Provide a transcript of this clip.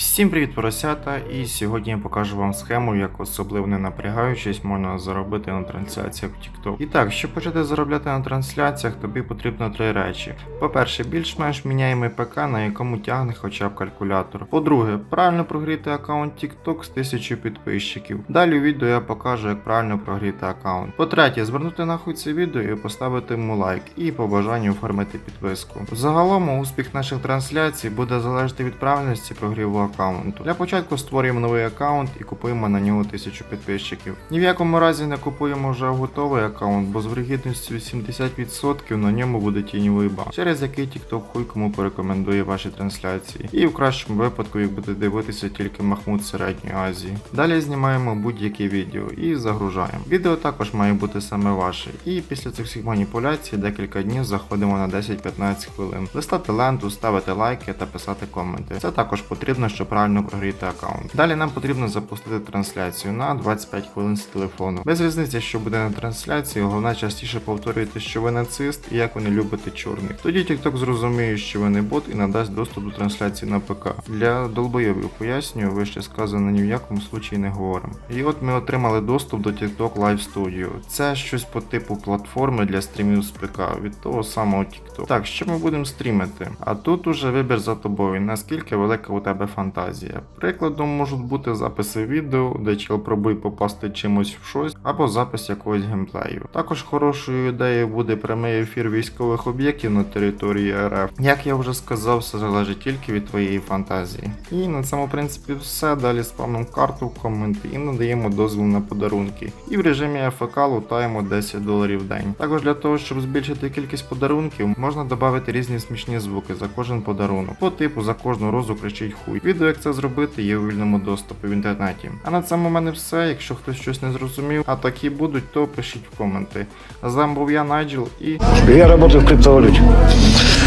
peace. Всім привіт, поросята! І сьогодні я покажу вам схему, як особливо не напрягаючись, можна заробити на трансляціях в TikTok. І так, щоб почати заробляти на трансляціях, тобі потрібно три речі. По-перше, більш-менш міняємий ПК, на якому тягне хоча б калькулятор. По-друге, правильно прогріти аккаунт TikTok з 1000 підписчиків. Далі у відео я покажу, як правильно прогріти аккаунт. По-третє, звернути нахуй це відео і поставити йому лайк, і по бажанню оформити підписку. Загалом успіх наших трансляцій буде залежати від правильності прогріву аккаунту. Для початку створюємо новий аккаунт і купуємо на нього 1000 підписчиків. Ні в якому разі не купуємо вже готовий аккаунт, бо з вирогідністю 80% на ньому буде тіньовий бан, через який TikTok хуй кому порекомендує ваші трансляції. І в кращому випадку їх буде дивитися тільки Махмуд Середньої Азії. Далі знімаємо будь-яке відео і загружаємо. Відео також має бути саме ваше. І після цих всіх маніпуляцій декілька днів заходимо на 10-15 хвилин. Листати ленту, ставити лайки та писати коменти. Це також потрібно, щоб правильно прогріти аккаунт. Далі нам потрібно запустити трансляцію на 25 хвилин з телефону. Без різниці, що буде на трансляції, головне частіше повторюйте, що ви нацист і як ви не любите чорних. Тоді TikTok зрозуміє, що ви не бот і надасть доступ до трансляції на ПК. Для долбойовів пояснюю, вище сказано ні в якому случаї не говоримо. І от ми отримали доступ до TikTok Live Studio. Це щось по типу платформи для стрімів з ПК від того самого TikTok. Так, що ми будемо стрімити? А тут уже вибір за тобою, наскільки велика у тебе фантазія. Прикладом можуть бути записи відео, де чел пробує попасти чимось в щось, або запис якогось геймплею. Також хорошою ідеєю буде прямий ефір військових об'єктів на території РФ. Як я вже сказав, все залежить тільки від твоєї фантазії. І на цьому принципі все. Далі спамимо карту в коменти і надаємо дозвіл на подарунки. І в режимі АФК лутаємо 10 доларів в день. Також для того, щоб збільшити кількість подарунків, можна додати різні смішні звуки за кожен подарунок. По типу за кожну розу кричить хуй. Відео, як це зробити, є у вільному доступі в інтернеті. А на цьому в мене все. Якщо хтось щось не зрозумів, а такі будуть, то пишіть в коменти. З вами був я, Найджел, і Я працюю в криптовалюте.